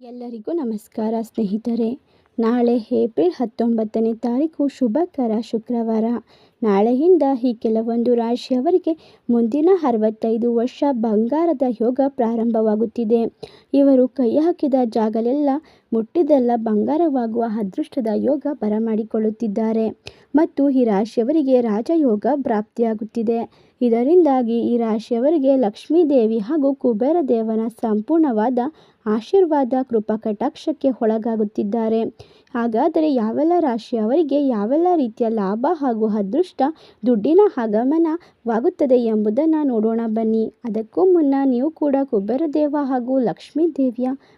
ಎಲ್ಲರಿಗೂ ನಮಸ್ಕಾರ, ಸ್ನೇಹಿತರೆ. ನಾಳೆ ಏಪ್ರಿಲ್ ಹತ್ತೊಂಬತ್ತನೇ ತಾರೀಕು ಶುಭಕರ ಶುಕ್ರವಾರ. ನಾಳೆಯಿಂದ ಈ ಕೆಲವೊಂದು ರಾಶಿಯವರಿಗೆ ಮುಂದಿನ ಅರವತ್ತೈದು ವರ್ಷ ಬಂಗಾರದ ಯೋಗ ಪ್ರಾರಂಭವಾಗುತ್ತಿದೆ. ಇವರು ಕೈ ಹಾಕಿದ ಜಾಗಲೆಲ್ಲ ಮುಟ್ಟಿದೆಲ್ಲ ಬಂಗಾರವಾಗುವ ಅದೃಷ್ಟದ ಯೋಗ ಬರಮಾಡಿಕೊಳ್ಳುತ್ತಿದ್ದಾರೆ. ಮತ್ತು ಈ ರಾಶಿಯವರಿಗೆ ರಾಜಯೋಗ ಪ್ರಾಪ್ತಿಯಾಗುತ್ತಿದೆ. ಇದರಿಂದಾಗಿ ಈ ರಾಶಿಯವರಿಗೆ ಲಕ್ಷ್ಮೀದೇವಿ ಹಾಗೂ ಕುಬೇರ ದೇವನ ಸಂಪೂರ್ಣವಾದ ಆಶೀರ್ವಾದ ಕೃಪಾ ಕಟಾಕ್ಷಕ್ಕೆ ಒಳಗಾಗುತ್ತಿದ್ದಾರೆ. ಹಾಗಾದರೆ ಯಾವೆಲ್ಲ ರಾಶಿಯವರಿಗೆ ಯಾವೆಲ್ಲ ರೀತಿಯ ಲಾಭ ಹಾಗೂ ಅದೃಷ್ಟ, ದುಡ್ಡಿನ ಆಗಮನವಾಗುತ್ತದೆ ಎಂಬುದನ್ನು ನೋಡೋಣ ಬನ್ನಿ. ಅದಕ್ಕೂ ಮುನ್ನ ನೀವು ಕೂಡ ಕುಬೇರ ದೇವ ಹಾಗೂ ಲಕ್ಷ್ಮೀ ದೇವಿಯ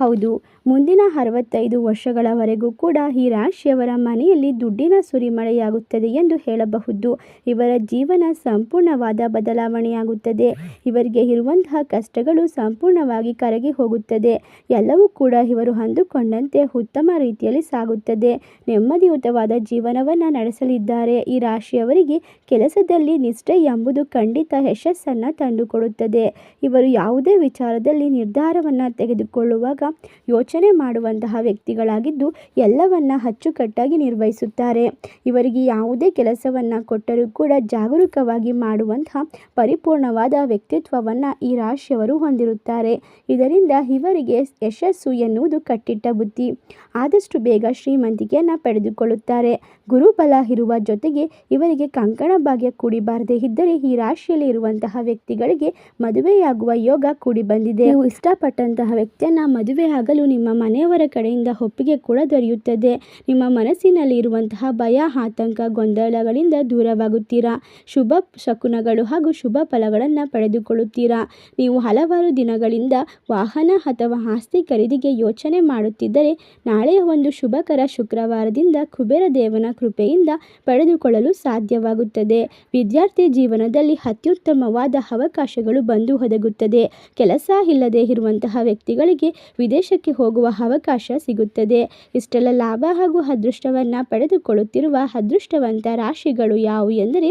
ಹೌದು, ಮುಂದಿನ ಅರವತ್ತೈದು ವರ್ಷಗಳವರೆಗೂ ಕೂಡ ಈ ರಾಶಿಯವರ ಮನೆಯಲ್ಲಿ ದುಡ್ಡಿನ ಸುರಿಮಳೆಯಾಗುತ್ತದೆ ಎಂದು ಹೇಳಬಹುದು. ಇವರ ಜೀವನ ಸಂಪೂರ್ಣವಾದ ಬದಲಾವಣೆಯಾಗುತ್ತದೆ. ಇವರಿಗೆ ಇರುವಂತಹ ಕಷ್ಟಗಳು ಸಂಪೂರ್ಣವಾಗಿ ಕರಗಿ ಹೋಗುತ್ತದೆ. ಎಲ್ಲವೂ ಕೂಡ ಇವರು ಅಂದುಕೊಂಡಂತೆ ಉತ್ತಮ ರೀತಿಯಲ್ಲಿ ಸಾಗುತ್ತದೆ. ನೆಮ್ಮದಿಯುತವಾದ ಜೀವನವನ್ನು ನಡೆಸಲಿದ್ದಾರೆ. ಈ ರಾಶಿಯವರಿಗೆ ಕೆಲಸದಲ್ಲಿ ನಿಷ್ಠೆ ಎಂಬುದು ಖಂಡಿತ ಯಶಸ್ಸನ್ನು ತಂದುಕೊಡುತ್ತದೆ. ಇವರು ಯಾವುದೇ ವಿಚಾರದಲ್ಲಿ ನಿರ್ಧಾರವನ್ನು ತೆಗೆದುಕೊಳ್ಳುವಾಗ ಯೋಚನೆ ಮಾಡುವಂತಹ ವ್ಯಕ್ತಿಗಳಾಗಿದ್ದು ಎಲ್ಲವನ್ನ ಅಚ್ಚುಕಟ್ಟಾಗಿ ನಿರ್ವಹಿಸುತ್ತಾರೆ. ಇವರಿಗೆ ಯಾವುದೇ ಕೆಲಸವನ್ನ ಕೊಟ್ಟರೂ ಕೂಡ ಜಾಗರೂಕವಾಗಿ ಮಾಡುವಂತಹ ಪರಿಪೂರ್ಣವಾದ ವ್ಯಕ್ತಿತ್ವವನ್ನ ಈ ರಾಶಿಯವರು ಹೊಂದಿರುತ್ತಾರೆ. ಇದರಿಂದ ಇವರಿಗೆ ಯಶಸ್ಸು ಎನ್ನುವುದು ಕಟ್ಟಿಟ್ಟ ಬುದ್ಧಿ. ಆದಷ್ಟು ಬೇಗ ಶ್ರೀಮಂತಿಕೆಯನ್ನ ಪಡೆದುಕೊಳ್ಳುತ್ತಾರೆ. ಗುರುಬಲ ಇರುವ ಜೊತೆಗೆ ಇವರಿಗೆ ಕಂಕಣ ಭಾಗ್ಯ ಕೂಡಿಬಾರದೇ ಇದ್ದರೆ ಈ ರಾಶಿಯಲ್ಲಿ ಇರುವಂತಹ ವ್ಯಕ್ತಿಗಳಿಗೆ ಮದುವೆಯಾಗುವ ಯೋಗ ಕೂಡಿ ಬಂದಿದೆ ನೀವು ಇಷ್ಟಪಟ್ಟಂತಹ ವ್ಯಕ್ತಿಯನ್ನ ಮದುವೆ ಆಗಲು ನಿಮ್ಮ ಮನೆಯವರ ಕಡೆಯಿಂದ ಒಪ್ಪಿಗೆ ಕೂಡ ದೊರೆಯುತ್ತದೆ. ನಿಮ್ಮ ಮನಸ್ಸಿನಲ್ಲಿ ಇರುವಂತಹ ಭಯ, ಆತಂಕ, ಗೊಂದಲಗಳಿಂದ ದೂರವಾಗುತ್ತೀರಾ? ಶುಭ ಶಕುನಗಳು ಹಾಗೂ ಶುಭ ಫಲಗಳನ್ನು ಪಡೆದುಕೊಳ್ಳುತ್ತೀರಾ? ನೀವು ಹಲವಾರು ದಿನಗಳಿಂದ ವಾಹನ ಅಥವಾ ಆಸ್ತಿ ಖರೀದಿಗೆ ಯೋಚನೆ ಮಾಡುತ್ತಿದ್ದರೆ ನಾಳೆಯ ಒಂದು ಶುಭಕರ ಶುಕ್ರವಾರದಿಂದ ಕುಬೇರ ದೇವನ ಕೃಪೆಯಿಂದ ಪಡೆದುಕೊಳ್ಳಲು ಸಾಧ್ಯವಾಗುತ್ತದೆ. ವಿದ್ಯಾರ್ಥಿ ಜೀವನದಲ್ಲಿ ಅತ್ಯುತ್ತಮವಾದ ಅವಕಾಶಗಳು ಬಂದು ಒದಗುತ್ತದೆ. ಕೆಲಸ ಇಲ್ಲದೆ ಇರುವಂತಹ ವ್ಯಕ್ತಿಗಳಿಗೆ ವಿದೇಶಕ್ಕೆ ಹೋಗುವ ಅವಕಾಶ ಸಿಗುತ್ತದೆ. ಇಷ್ಟೆಲ್ಲ ಲಾಭ ಹಾಗೂ ಅದೃಷ್ಟವನ್ನು ಪಡೆದುಕೊಳ್ಳುತ್ತಿರುವ ಅದೃಷ್ಟವಂತ ರಾಶಿಗಳು ಯಾವುವು ಎಂದರೆ,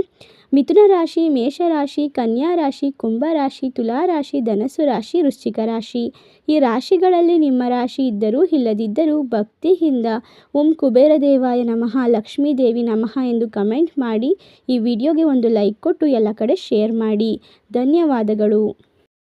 ಮಿಥುನ ರಾಶಿ ಮೇಷರಾಶಿ ಕನ್ಯಾ ರಾಶಿ, ಕುಂಭ ರಾಶಿ, ತುಲಾ ರಾಶಿ, ಧನಸ್ಸು ರಾಶಿ, ವೃಶ್ಚಿಕ ರಾಶಿ. ಈ ರಾಶಿಗಳಲ್ಲಿ ನಿಮ್ಮ ರಾಶಿ ಇದ್ದರೂ ಇಲ್ಲದಿದ್ದರೂ ಭಕ್ತಿಯಿಂದ ಓಂ ಕುಬೇರ ದೇವಾಯ ನಮಃ, ಲಕ್ಷ್ಮೀ ದೇವಿ ನಮಃ ಎಂದು ಕಮೆಂಟ್ ಮಾಡಿ ಈ ವಿಡಿಯೋಗೆ ಒಂದು ಲೈಕ್ ಕೊಟ್ಟು ಎಲ್ಲ ಕಡೆ ಶೇರ್ ಮಾಡಿ. ಧನ್ಯವಾದಗಳು.